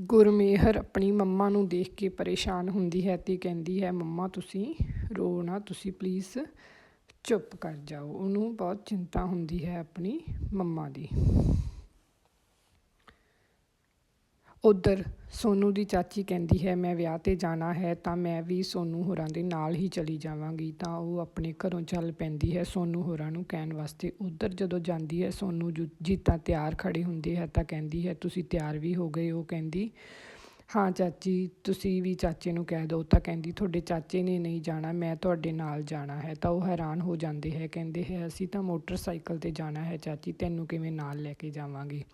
ਗੁਰਮੇਹਰ ਆਪਣੀ ਮੰਮਾ ਨੂੰ ਦੇਖ ਕੇ ਪਰੇਸ਼ਾਨ ਹੁੰਦੀ ਹੈ ਤੇ ਕਹਿੰਦੀ ਹੈ, ਮੰਮਾ, ਤੁਸੀਂ ਰੋ ਨਾ, ਤੁਸੀਂ ਪਲੀਜ਼ ਚੁੱਪ ਕਰ ਜਾਓ। ਉਹਨੂੰ ਬਹੁਤ ਚਿੰਤਾ ਹੁੰਦੀ ਹੈ ਆਪਣੀ ਮੰਮਾ ਦੀ। ਉੱਧਰ ਸੋਨੂੰ ਦੀ ਚਾਚੀ ਕਹਿੰਦੀ ਹੈ, ਮੈਂ ਵਿਆਹ ਤੇ ਜਾਣਾ ਹੈ ਤਾਂ ਮੈਂ ਵੀ ਸੋਨੂੰ ਹੋਰਾਂ ਦੇ ਨਾਲ ਹੀ ਚਲੀ ਜਾਵਾਂਗੀ। ਤਾਂ ਉਹ ਆਪਣੇ ਘਰੋਂ ਚੱਲ ਪੈਂਦੀ ਹੈ ਸੋਨੂੰ ਹੋਰਾਂ ਨੂੰ ਕਹਿਣ ਵਾਸਤੇ। ਉੱਧਰ ਜਦੋਂ ਜਾਂਦੀ ਹੈ ਸੋਨੂੰ ਜੁ- ਜੀਤਾ ਤਿਆਰ ਖੜੇ ਹੁੰਦੇ ਹੈ ਤਾਂ ਕਹਿੰਦੀ ਹੈ, ਤੁਸੀਂ ਤਿਆਰ ਵੀ ਹੋ ਗਏ ਉਹ ਕਹਿੰਦੀ, ਹਾਂ ਚਾਚੀ, ਤੁਸੀਂ ਵੀ ਚਾਚੇ ਨੂੰ ਕਹਿ ਦਿਓ। ਤਾਂ ਕਹਿੰਦੀ, ਤੁਹਾਡੇ ਚਾਚੇ ਨੇ ਨਹੀਂ ਜਾਣਾ, ਮੈਂ ਤੁਹਾਡੇ ਨਾਲ ਜਾਣਾ ਹੈ। ਤਾਂ ਉਹ ਹੈਰਾਨ ਹੋ ਜਾਂਦੇ ਹੈ, ਕਹਿੰਦੇ ਹੈ, ਅਸੀਂ ਤਾਂ ਮੋਟਰਸਾਈਕਲ ਤੇ ਜਾਣਾ ਹੈ ਚਾਚੀ, ਤੈਨੂੰ ਕਿਵੇਂ ਨਾਲ ਲੈ ਕੇ ਜਾਵਾਂਗੇ?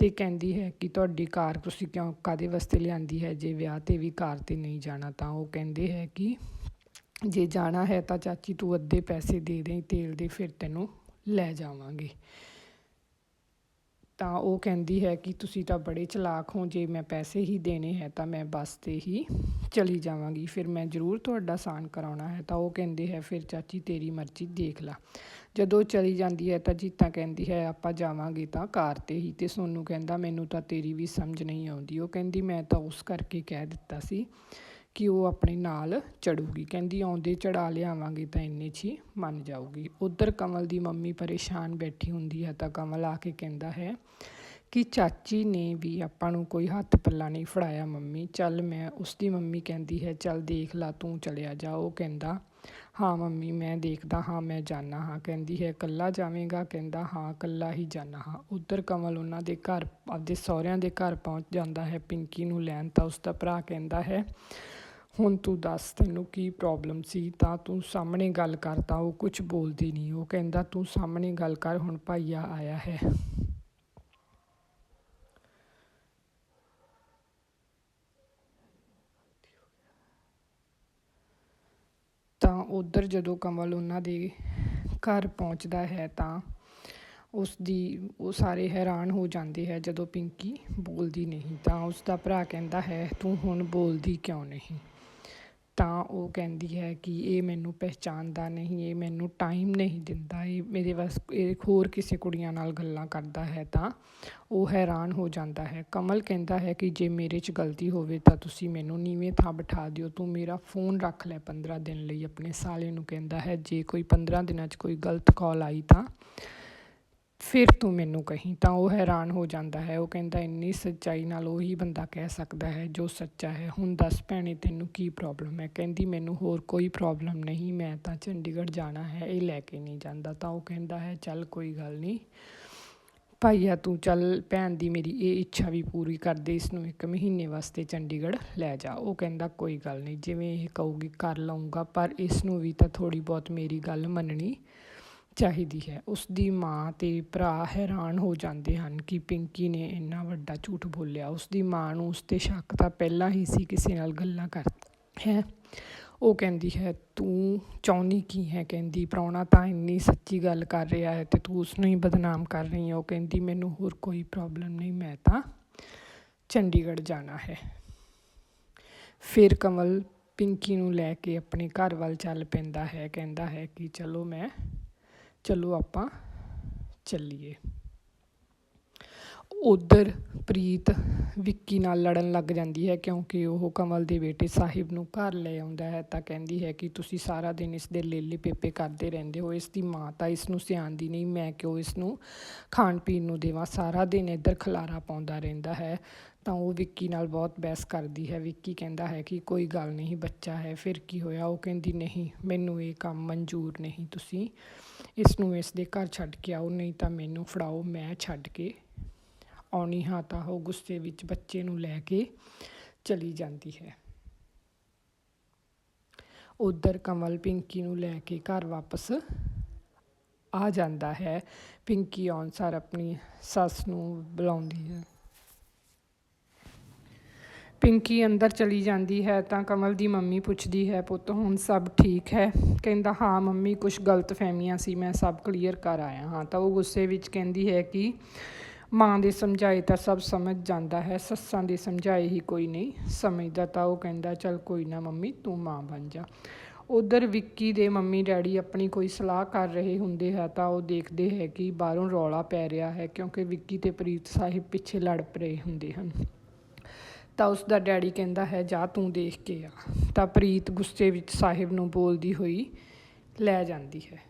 ਤੇ ਕਹਿੰਦੀ ਹੈ ਕਿ ਤੁਹਾਡੀ ਕਾਰ ਤੁਸੀਂ ਕਿਉਂ ਕਾਹਦੇ ਵਾਸਤੇ ਲਿਆਂਦੀ ਹੈ? ਜੇ ਵਿਆਹ ਤੇ ਵੀ ਕਾਰ ਤੇ ਨਹੀਂ ਜਾਣਾ ਤਾਂ ਉਹ ਕਹਿੰਦੇ ਹੈ ਕਿ ਜੇ ਜਾਣਾ ਹੈ ਤਾਂ ਚਾਚੀ ਤੂੰ ਅੱਧੇ ਪੈਸੇ ਦੇ ਦੇ, ਤੇਲ ਦੇ ਫਿਰ ਤੈਨੂੰ ਲੈ ਜਾਵਾਂਗੇ। ਤਾਂ ਉਹ ਕਹਿੰਦੀ ਹੈ ਕਿ ਤੁਸੀਂ ਤਾਂ ਬੜੇ ਚਲਾਕ ਹੋ, ਜੇ ਮੈਂ ਪੈਸੇ ਹੀ ਦੇਣੇ ਹੈ ਤਾਂ ਮੈਂ ਬੱਸ ਤੇ ਹੀ ਚਲੀ ਜਾਵਾਂਗੀ, ਫਿਰ ਮੈਂ ਜ਼ਰੂਰ ਤੁਹਾਡਾ ਆਸਾਨ ਕਰਾਉਣਾ ਹੈ। ਤਾਂ ਉਹ ਕਹਿੰਦੇ ਹੈ, ਫਿਰ ਚਾਚੀ ਤੇਰੀ ਮਰਜ਼ੀ, ਦੇਖ ਲਾ। ਜਦੋਂ ਚਲੀ ਜਾਂਦੀ ਹੈ ਤਾਂ ਜੀਤਾ ਕਹਿੰਦੀ ਹੈ, ਆਪਾਂ ਜਾਵਾਂਗੇ ਤਾਂ ਕਾਰ ਤੇ ਹੀ। ਤੇ ਸੋਨੂੰ ਕਹਿੰਦਾ, ਮੈਨੂੰ ਤਾਂ ਤੇਰੀ ਵੀ ਸਮਝ ਨਹੀਂ ਆਉਂਦੀ। ਉਹ ਕਹਿੰਦੀ, ਮੈਂ ਤਾਂ ਉਸ ਕਰਕੇ ਕਹਿ ਦਿੱਤਾ ਸੀ ਕਿ ਉਹ ਆਪਣੇ ਨਾਲ ਚੜੂਗੀ। ਕਹਿੰਦੀ, ਆਉਂਦੇ ਚੜ੍ਹਾ ਲਿਆਵਾਂਗੇ ਤਾਂ ਇੰਨੇ 'ਚ ਹੀ ਮੰਨ ਜਾਊਗੀ। ਉੱਧਰ ਕਮਲ ਦੀ ਮੰਮੀ ਪਰੇਸ਼ਾਨ ਬੈਠੀ ਹੁੰਦੀ ਹੈ ਤਾਂ ਕਮਲ ਆ ਕੇ ਕਹਿੰਦਾ ਹੈ ਕਿ ਚਾਚੀ ਨੇ ਵੀ ਆਪਾਂ ਨੂੰ ਕੋਈ ਹੱਥ ਪੱਲਾ ਨਹੀਂ ਫੜਾਇਆ ਮੰਮੀ। ਚੱਲ ਮੈਂ ਉਸ ਦੀ ਮੰਮੀ ਕਹਿੰਦੀ ਹੈ, ਚੱਲ ਦੇਖ ਲਾ, ਤੂੰ ਚਲਿਆ ਜਾ। ਉਹ ਕਹਿੰਦਾ ਹਾਂ ਮੰਮੀ, ਮੈਂ ਦੇਖਦਾ ਹਾਂ, ਮੈਂ ਜਾਂਦਾ ਹਾਂ। ਕਹਿੰਦੀ ਹੈ, ਇਕੱਲਾ ਜਾਵੇਂਗਾ? ਕਹਿੰਦਾ, ਹਾਂ, ਇਕੱਲਾ ਹੀ ਜਾਂਦਾ ਹਾਂ। ਉੱਧਰ ਕਮਲ ਉਹਨਾਂ ਦੇ ਘਰ, ਆਪਦੇ ਸਹੁਰਿਆਂ ਦੇ ਘਰ ਪਹੁੰਚ ਜਾਂਦਾ ਹੈ। ਪਿੰਕੀ ਨੂੰ ਲੈਣ ਤਾਂ ਉਸ ਦਾ ਭਰਾ ਕਹਿੰਦਾ ਹੈ, ਹੁਣ ਤੂੰ ਦੱਸ ਤੈਨੂੰ ਕੀ ਪ੍ਰੋਬਲਮ ਸੀ? ਤਾਂ ਤੂੰ ਸਾਹਮਣੇ ਗੱਲ ਕਰ ਤਾਂ ਉਹ ਕੁਝ ਬੋਲਦੀ ਨਹੀਂ। ਉਹ ਕਹਿੰਦਾ, ਤੂੰ ਸਾਹਮਣੇ ਗੱਲ ਕਰ, ਹੁਣ ਭਾਈਆ ਆਇਆ ਹੈ ਤਾਂ ਉੱਧਰ ਜਦੋਂ ਕੰਵਲ ਉਹਨਾਂ ਦੇ ਘਰ ਪਹੁੰਚਦਾ ਹੈ ਤਾਂ ਉਸ ਦੀ, ਉਹ ਸਾਰੇ ਹੈਰਾਨ ਹੋ ਜਾਂਦੇ ਹੈ ਜਦੋਂ ਪਿੰਕੀ ਬੋਲਦੀ ਨਹੀਂ ਤਾਂ ਉਸ ਦਾ ਭਰਾ ਕਹਿੰਦਾ ਹੈ, ਤੂੰ ਹੁਣ ਬੋਲਦੀ ਕਿਉਂ ਨਹੀਂ? ਤਾਂ ਉਹ ਕਹਿੰਦੀ ਹੈ ਕਿ ਇਹ ਮੈਨੂੰ ਪਹਿਚਾਣਦਾ ਨਹੀਂ, ਇਹ ਮੈਨੂੰ ਟਾਈਮ ਨਹੀਂ ਦਿੰਦਾ, ਇਹ ਮੇਰੇ ਵਸ ਇਹ ਹੋਰ ਕਿਸੇ ਕੁੜੀਆਂ ਨਾਲ ਗੱਲਾਂ ਕਰਦਾ ਹੈ ਤਾਂ ਉਹ ਹੈਰਾਨ ਹੋ ਜਾਂਦਾ ਹੈ। ਕਮਲ ਕਹਿੰਦਾ ਹੈ ਕਿ ਜੇ ਮੇਰੇ 'ਚ ਗਲਤੀ ਹੋਵੇ ਤਾਂ ਤੁਸੀਂ ਮੈਨੂੰ ਨੀਵੇਂ ਥਾਂ ਬਿਠਾ ਦਿਓ, ਤੂੰ ਮੇਰਾ ਫੋਨ ਰੱਖ ਲੈ 15 ਦਿਨ ਲਈ, ਆਪਣੇ ਸਾਲੇ ਨੂੰ ਕਹਿੰਦਾ ਹੈ, ਜੇ ਕੋਈ 15 ਦਿਨਾਂ 'ਚ ਕੋਈ ਗਲਤ ਕਾਲ ਆਈ ਤਾਂ ਫਿਰ ਤੂੰ ਮੈਨੂੰ ਕਹੀਂ ਤਾਂ ਉਹ ਹੈਰਾਨ ਹੋ ਜਾਂਦਾ ਹੈ। ਉਹ ਕਹਿੰਦਾ, ਇੰਨੀ ਸੱਚਾਈ ਨਾਲ ਉਹੀ ਬੰਦਾ ਕਹਿ ਸਕਦਾ ਹੈ ਜੋ ਸੱਚਾ ਹੈ। ਹੁਣ ਦੱਸ ਭੈਣੇ, ਤੈਨੂੰ ਕੀ ਪ੍ਰੋਬਲਮ ਹੈ? ਕਹਿੰਦੀ, ਮੈਨੂੰ ਹੋਰ ਕੋਈ ਪ੍ਰੋਬਲਮ ਨਹੀਂ। ਮੈਂ ਤਾਂ ਚੰਡੀਗੜ੍ਹ ਜਾਣਾ ਹੈ। ਇਹ ਲੈ ਕੇ ਨਹੀਂ ਜਾਂਦਾ। ਤਾਂ ਉਹ ਕਹਿੰਦਾ ਹੈ, ਚੱਲ ਕੋਈ ਗੱਲ ਨਹੀਂ। ਭਾਈਆ, ਤੂੰ ਚੱਲ, ਭੈਣ ਦੀ ਮੇਰੀ ਇਹ ਇੱਛਾ ਵੀ ਪੂਰੀ ਕਰ ਦੇ। ਇਸ ਨੂੰ ਇੱਕ ਮਹੀਨੇ ਵਾਸਤੇ ਚੰਡੀਗੜ੍ਹ ਲੈ ਜਾ। ਉਹ ਕਹਿੰਦਾ, ਕੋਈ ਗੱਲ ਨਹੀਂ। ਜਿਵੇਂ ਇਹ ਕਹੂਗੀ, ਕਰ ਲਊਂਗਾ। ਪਰ ਇਸ ਨੂੰ ਵੀ ਤਾਂ ਥੋੜੀ ਬਹੁਤ ਮੇਰੀ ਗੱਲ ਮੰਨਣੀ ਚਾਹੀਦੀ ਹੈ। ਉਸ ਦੀ ਮਾਂ ਅਤੇ ਭਰਾ ਹੈਰਾਨ ਹੋ ਜਾਂਦੇ ਹਨ ਕਿ ਪਿੰਕੀ ਨੇ ਇੰਨਾ ਵੱਡਾ ਝੂਠ ਬੋਲਿਆ। ਉਸ ਦੀ ਮਾਂ ਨੂੰ ਉਸ ਤੇ ਸ਼ੱਕ ਤਾਂ ਪਹਿਲਾਂ ਹੀ ਸੀ ਕਿਸੇ ਨਾਲ ਗੱਲਾਂ ਕਰ ਹੈ। ਉਹ ਕਹਿੰਦੀ ਹੈ, ਤੂੰ ਚਾਹੁੰਦੀ ਕੀ ਹੈ? ਕਹਿੰਦੀ, ਪ੍ਰਾਹੁਣਾ ਤਾਂ ਇੰਨੀ ਸੱਚੀ ਗੱਲ ਕਰ ਰਿਹਾ ਹੈ ਤੇ ਤੂੰ ਉਸ ਨੂੰ ਹੀ ਬਦਨਾਮ ਕਰ ਰਹੀ ਹੈ। ਉਹ ਕਹਿੰਦੀ, ਮੈਨੂੰ ਹੋਰ ਕੋਈ ਪ੍ਰੋਬਲਮ ਨਹੀਂ, ਮੈਂ ਤਾਂ ਚੰਡੀਗੜ੍ਹ ਜਾਣਾ ਹੈ। ਫਿਰ ਕਮਲ ਪਿੰਕੀ ਨੂੰ ਲੈ ਕੇ ਆਪਣੇ ਘਰ ਵੱਲ ਚੱਲ ਪੈਂਦਾ ਹੈ। ਕਹਿੰਦਾ ਹੈ ਕਿ, ਚਲੋ ਮੈਂ ਚਲੋ ਆਪਾਂ ਚੱਲੀਏ। ਉੱਧਰ ਪ੍ਰੀਤ ਵਿੱਕੀ ਨਾਲ ਲੜਨ ਲੱਗ ਜਾਂਦੀ ਹੈ ਕਿਉਂਕਿ ਉਹ ਕਮਲ ਦੇ ਬੇਟੇ ਸਾਹਿਬ ਨੂੰ ਘਰ ਲੈ ਆਉਂਦਾ ਹੈ ਤਾਂ ਕਹਿੰਦੀ ਹੈ ਕਿ ਤੁਸੀਂ ਸਾਰਾ ਦਿਨ ਇਸ ਦੇ ਲੇਲੇ ਪੇਪੇ ਕਰਦੇ ਰਹਿੰਦੇ ਹੋ, ਇਸ ਦੀ ਮਾਂ ਤਾਂ ਇਸ ਨੂੰ ਸਿਆਣਦੀ ਨਹੀਂ, ਮੈਂ ਕਿਉਂ ਇਸ ਨੂੰ ਖਾਣ ਪੀਣ ਨੂੰ ਦੇਵਾਂ? ਸਾਰਾ ਦਿਨ ਇੱਧਰ ਖਲਾਰਾ ਪਾਉਂਦਾ ਰਹਿੰਦਾ ਹੈ ਤਾਂ ਉਹ ਵਿੱਕੀ ਨਾਲ ਬਹੁਤ ਬਹਿਸ ਕਰਦੀ ਹੈ। ਵਿੱਕੀ ਕਹਿੰਦਾ ਹੈ ਕਿ ਕੋਈ ਗੱਲ ਨਹੀਂ, ਬੱਚਾ ਹੈ, ਫਿਰ ਕੀ ਹੋਇਆ? ਉਹ ਕਹਿੰਦੀ, ਨਹੀਂ, ਮੈਨੂੰ ਇਹ ਕੰਮ ਮਨਜ਼ੂਰ ਨਹੀਂ, ਤੁਸੀਂ ਇਸ ਨੂੰ ਇਸ ਦੇ ਘਰ ਛੱਡ ਕੇ ਆਓ, ਨਹੀਂ ਤਾਂ ਮੈਨੂੰ ਫੜਾਓ, ਮੈਂ ਛੱਡ ਕੇ ਆਉਣੀ ਹਾਂ ਤਾਂ ਉਹ ਗੁੱਸੇ ਵਿੱਚ ਬੱਚੇ ਨੂੰ ਲੈ ਕੇ ਚਲੀ ਜਾਂਦੀ ਹੈ। ਉਧਰ ਕਮਲ ਪਿੰਕੀ ਨੂੰ ਲੈ ਕੇ ਘਰ ਵਾਪਸ ਆ ਜਾਂਦਾ ਹੈ। ਪਿੰਕੀ ਆਉਣ ਸਾਰ ਆਪਣੀ ਸੱਸ ਨੂੰ ਬੁਲਾਉਂਦੀ ਹੈ। ਪਿੰਕੀ ਅੰਦਰ ਚਲੀ ਜਾਂਦੀ ਹੈ ਤਾਂ ਕਮਲ ਦੀ ਮੰਮੀ ਪੁੱਛਦੀ ਹੈ, ਪੁੱਤ, ਹੁਣ ਸਭ ਠੀਕ ਹੈ? ਕਹਿੰਦਾ, ਹਾਂ ਮੰਮੀ ਕੁਝ ਗਲਤ ਫਹਿਮੀਆਂ ਸੀ, ਮੈਂ ਸਭ ਕਲੀਅਰ ਕਰ ਆਇਆ ਹਾਂ। ਤਾਂ ਉਹ ਗੁੱਸੇ ਵਿੱਚ ਕਹਿੰਦੀ ਹੈ ਕਿ ਮਾਂ ਦੇ ਸਮਝਾਏ ਤਾਂ ਸਭ ਸਮਝ ਜਾਂਦਾ ਹੈ, ਸੱਸਾਂ ਦੇ ਸਮਝਾਏ ਹੀ ਕੋਈ ਨਹੀਂ, ਸਮਝਦਾ ਤਾਂ ਉਹ ਕਹਿੰਦਾ, ਚੱਲ ਕੋਈ ਨਾ ਮੰਮੀ, ਤੂੰ ਮਾਂ ਬਣ ਜਾ। ਉਧਰ ਵਿੱਕੀ ਦੇ ਮੰਮੀ ਡੈਡੀ ਆਪਣੀ ਕੋਈ ਸਲਾਹ ਕਰ ਰਹੇ ਹੁੰਦੇ ਹੈ ਤਾਂ ਉਹ ਦੇਖਦੇ ਹੈ ਕਿ ਬਾਹਰੋਂ ਰੌਲਾ ਪੈ ਰਿਹਾ ਹੈ ਕਿਉਂਕਿ ਵਿੱਕੀ ਤੇ ਪ੍ਰੀਤ ਸਾਹਿਬ ਪਿੱਛੇ ਲੜ ਪਏ ਹੁੰਦੇ ਹਨ। ਤਾਂ ਉਸ ਦਾ ਡੈਡੀ ਕਹਿੰਦਾ ਹੈ, ਜਾ ਤੂੰ ਦੇਖ ਕੇ ਆ। ਤਾਂ ਪ੍ਰੀਤ ਗੁੱਸੇ ਵਿੱਚ ਸਾਹਿਬ ਨੂੰ ਬੋਲਦੀ ਹੋਈ ਲੈ ਜਾਂਦੀ ਹੈ।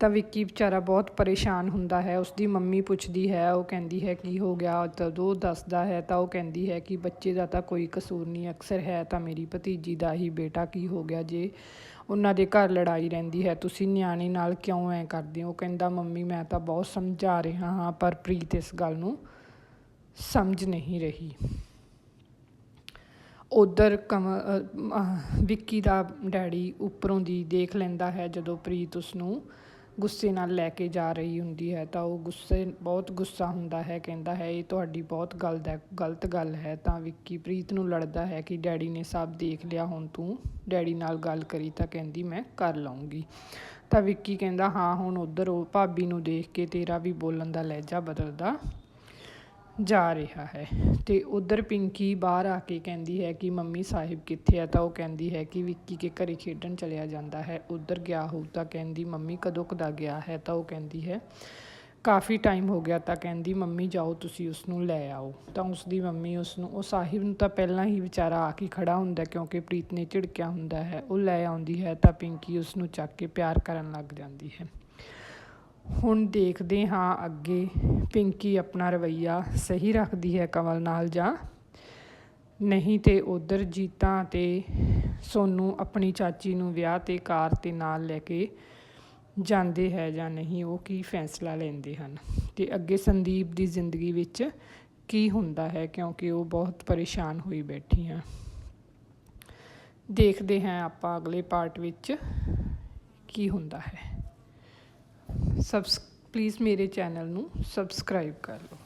ਤਾਂ ਵਿੱਕੀ ਵਿਚਾਰਾ ਬਹੁਤ ਪਰੇਸ਼ਾਨ ਹੁੰਦਾ ਹੈ। ਉਸਦੀ ਮੰਮੀ ਪੁੱਛਦੀ ਹੈ, ਉਹ ਕਹਿੰਦੀ ਹੈ, ਕੀ ਹੋ ਗਿਆ? ਤਦੋਂ ਦੱਸਦਾ ਹੈ ਤਾਂ ਉਹ ਕਹਿੰਦੀ ਹੈ ਕਿ ਬੱਚੇ ਦਾ ਤਾਂ ਕੋਈ ਕਸੂਰ ਨਹੀਂ, ਅਕਸਰ ਹੈ ਤਾਂ ਮੇਰੀ ਭਤੀਜੀ ਦਾ ਹੀ ਬੇਟਾ। ਕੀ ਹੋ ਗਿਆ ਜੇ ਉਹਨਾਂ ਦੇ ਘਰ ਲੜਾਈ ਰਹਿੰਦੀ ਹੈ, ਤੁਸੀਂ ਨਿਆਣੇ ਨਾਲ ਕਿਉਂ ਐ ਕਰਦੇ ਹੋ? ਉਹ ਕਹਿੰਦਾ, ਮੰਮੀ, ਮੈਂ ਤਾਂ ਬਹੁਤ ਸਮਝਾ ਰਿਹਾ ਹਾਂ, ਪਰ ਪ੍ਰੀਤ ਇਸ ਗੱਲ ਨੂੰ ਸਮਝ ਨਹੀਂ ਰਹੀ। ਉਧਰ ਕਮ ਵਿੱਕੀ ਦਾ ਡੈਡੀ ਉੱਪਰੋਂ ਦੀ ਦੇਖ ਲੈਂਦਾ ਹੈ ਜਦੋਂ ਪ੍ਰੀਤ ਉਸ ਨੂੰ ਗੁੱਸੇ ਨਾਲ ਲੈ ਕੇ ਜਾ ਰਹੀ ਹੁੰਦੀ ਹੈ ਤਾਂ ਉਹ ਗੁੱਸੇ, ਬਹੁਤ ਗੁੱਸਾ ਹੁੰਦਾ ਹੈ, ਕਹਿੰਦਾ ਹੈ, ਇਹ ਤੁਹਾਡੀ ਬਹੁਤ ਗਲਤ ਹੈ, ਗਲਤ ਗੱਲ ਹੈ। ਤਾਂ ਵਿੱਕੀ ਪ੍ਰੀਤ ਨੂੰ ਲੜਦਾ ਹੈ ਕਿ, ਡੈਡੀ ਨੇ ਸਭ ਦੇਖ ਲਿਆ, ਹੁਣ ਤੂੰ ਡੈਡੀ ਨਾਲ ਗੱਲ ਕਰੀ ਤਾਂ ਕਹਿੰਦੀ ਮੈਂ ਕਰ ਲਵਾਂਗੀ ਤਾਂ ਵਿੱਕੀ ਕਹਿੰਦਾ, ਹਾਂ, ਹੁਣ ਉਧਰ ਉਹ ਭਾਬੀ ਨੂੰ ਦੇਖ ਕੇ ਤੇਰਾ ਵੀ ਬੋਲਣ ਦਾ ਲਹਿਜਾ ਬਦਲਦਾ ਜਾ ਰਿਹਾ ਹੈ। ਅਤੇ ਉੱਧਰ ਪਿੰਕੀ ਬਾਹਰ ਆ ਕੇ ਕਹਿੰਦੀ ਹੈ ਕਿ ਮੰਮੀ ਸਾਹਿਬ ਕਿੱਥੇ ਹੈ ਤਾਂ ਉਹ ਕਹਿੰਦੀ ਹੈ ਕਿ ਵਿੱਕੀ ਕੇ ਘਰ ਖੇਡਣ ਚਲਿਆ ਜਾਂਦਾ ਹੈ। ਉੱਧਰ ਗਿਆ ਹੋਊ ਤਾਂ ਕਹਿੰਦੀ, ਮੰਮੀ ਕਦੋਂ ਕਦਾ ਗਿਆ ਹੈ? ਤਾਂ ਉਹ ਕਹਿੰਦੀ ਹੈ, ਕਾਫੀ ਟਾਈਮ ਹੋ ਗਿਆ। ਤਾਂ ਕਹਿੰਦੀ, ਮੰਮੀ ਜਾਓ, ਤੁਸੀਂ ਉਸ ਨੂੰ ਲੈ ਆਓ। ਤਾਂ ਉਸ ਦੀ ਮੰਮੀ ਉਸ ਨੂੰ ਉਹ ਸਾਹਿਬ ਨੂੰ ਤਾਂ ਪਹਿਲਾਂ ਹੀ ਵਿਚਾਰਾ ਆ ਕੇ ਖੜਾ ਹੁੰਦਾ ਕਿਉਂਕਿ ਪ੍ਰੀਤ ਨੇ ਝਿੜਕਿਆ ਹੁੰਦਾ ਹੈ। ਉਹ ਲੈ ਆਉਂਦੀ ਹੈ ਤਾਂ ਪਿੰਕੀ ਉਸ ਨੂੰ ਚੱਕ ਕੇ ਪਿਆਰ ਕਰਨ ਲੱਗ ਜਾਂਦੀ ਹੈ। ਹੁਣ ਦੇਖਦੇ ਹਾਂ ਅੱਗੇ ਪਿੰਕੀ ਆਪਣਾ ਰਵਈਆ ਸਹੀ ਰੱਖਦੀ ਹੈ ਕਮਲ ਨਾਲ ਜਾਂ ਨਹੀਂ ਤੇ ਉਧਰ ਜੀਤਾ ਤੇ ਸੋਨੂੰ ਆਪਣੀ ਚਾਚੀ ਨੂੰ ਵਿਆਹ ਤੇ ਕਾਰ ਤੇ ਨਾਲ ਲੈ ਕੇ ਜਾਂਦੇ ਹੈ ਜਾਂ ਨਹੀਂ, ਉਹ ਕੀ ਫੈਸਲਾ ਲੈਂਦੇ ਹਨ? ਤੇ ਅੱਗੇ ਸੰਦੀਪ ਦੀ ਜ਼ਿੰਦਗੀ ਵਿੱਚ ਕੀ ਹੁੰਦਾ ਹੈ? ਕਿਉਂਕਿ ਉਹ ਬਹੁਤ ਪਰੇਸ਼ਾਨ ਹੋਈ ਬੈਠੀ ਆ ਦੇਖਦੇ ਹਾਂ ਆਪਾਂ ਅਗਲੇ ਪਾਰਟ ਵਿੱਚ ਕੀ ਹੁੰਦਾ ਹੈ। ਸਬਸ ਪਲੀਜ਼ ਮੇਰੇ ਚੈਨਲ ਨੂੰ ਸਬਸਕ੍ਰਾਈਬ ਕਰ ਲਓ।